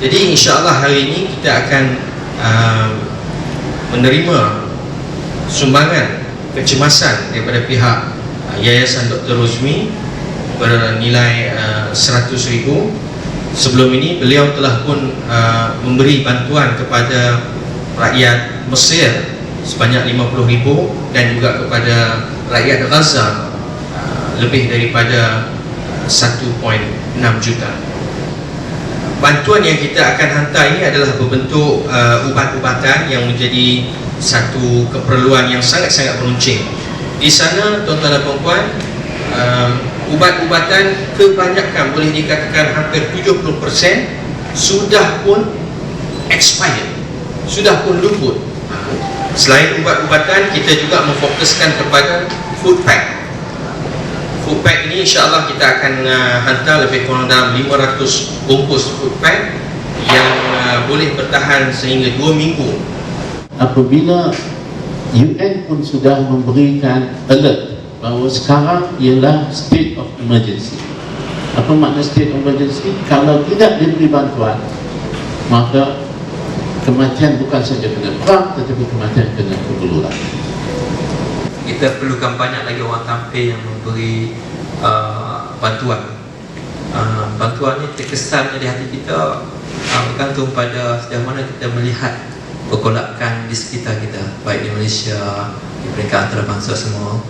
Jadi insya-Allah hari ini kita akan uh, menerima sumbangan kecemasan daripada pihak uh, Yayasan Dr. Rosmi bernilai uh, 100,000 sebelum ini beliau telah pun uh, memberi bantuan kepada rakyat Mesir sebanyak 50,000 dan juga kepada rakyat Gaza uh, lebih daripada 1.6 juta. Bantuan yang kita akan hantar ini adalah berbentuk uh, ubat-ubatan yang menjadi satu keperluan yang sangat-sangat meruncing. Di sana tuan-tuan dan puan-puan uh, ubat-ubatan kebanyakan boleh dikatakan hampir 70% sudah pun expired sudah pun luput selain ubat-ubatan kita juga memfokuskan kepada food pack food pack ini insyaAllah kita akan uh, hantar lebih kurang dalam 500 bungkus food pack yang uh, boleh bertahan sehingga 2 minggu apabila UN pun sudah memberikan alert bahawa sekarang ialah state of emergency. Apa makna state of emergency? Kalau tidak diberi bantuan, maka kematian bukan saja kena perang, tetapi kematian kena keguluran. Kita perlukan banyak lagi orang tampil yang memberi uh, bantuan. Uh, bantuan ini terkesan di hati kita uh, bergantung pada sejauh mana kita melihat pergolakan di sekitar kita, baik di Malaysia, di peringkat antarabangsa semua.